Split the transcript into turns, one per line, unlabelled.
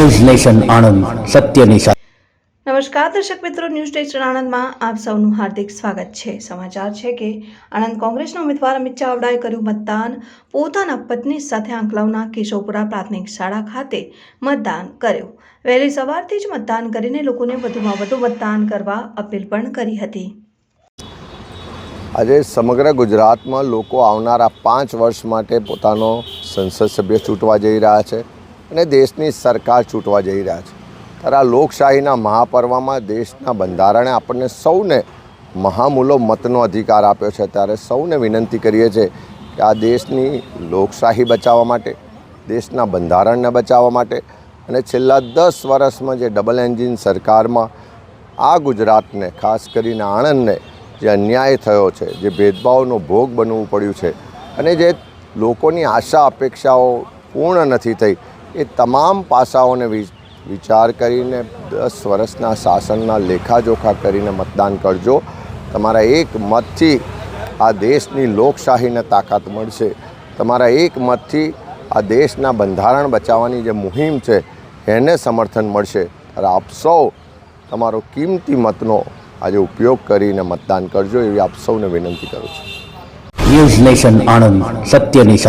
News nation Anand સત્યની સાથે
નમસ્કાર દર્શક મિત્રો ન્યૂઝ સ્ટેશન આણંદમાં આપ સૌનું હાર્દિક સ્વાગત છે. સમાચાર છે કે આણંદ કોંગ્રેસના ઉમેદવાર અમિત ચાવડાએ કર્યું મતદાન. પોતાના પત્ની સાથે આંકલાવના કેશવપુરા પ્રાથમિક શાળા ખાતે મતદાન કર્યું. વહેલી સવારથી જ મતદાન કરીને લોકોને વધુમાં વધુ મતદાન કરવા અપીલ પણ કરી હતી.
આજે સમગ્ર ગુજરાતમાં લોકો આવનારા પાંચ વર્ષ માટે પોતાનો સંસદ સભ્ય ચૂંટવા જઈ રહ્યા છે. અને દેશની સરકાર ચૂંટવા જઈ રહ્યા છે. ત્યારે આ લોકશાહીના મહાપર્વમાં દેશના બંધારણે આપણને સૌને મહામૂલો મતનો અધિકાર આપ્યો છે. ત્યારે સૌને વિનંતી કરીએ છીએ કે આ દેશની લોકશાહી બચાવવા માટે, દેશના બંધારણને બચાવવા માટે અને છેલ્લા દસ વર્ષમાં જે ડબલ એન્જિન સરકારમાં આ ગુજરાતને, ખાસ કરીને આણંદને જે અન્યાય થયો છે, જે ભેદભાવનો ભોગ બનવું પડ્યું છે અને જે લોકોની આશા અપેક્ષાઓ પૂર્ણ નથી થઈ એ તમામ પાસાઓને વિચાર કરીને દસ વર્ષના શાસનના લેખાજોખા કરીને મતદાન કરજો. તમારા એક મતથી આ દેશની લોકશાહીને તાકાત મળશે. તમારા એક મતથી આ દેશના બંધારણ બચાવવાની જે મુહિમ છે, એને સમર્થન મળશે. ત્યારે આપ સૌ તમારો કિંમતી મતનો આજે ઉપયોગ કરીને મતદાન કરજો એવી આપ સૌને વિનંતી કરું છું.
ન્યૂઝ નેશન આણંદ સત્યની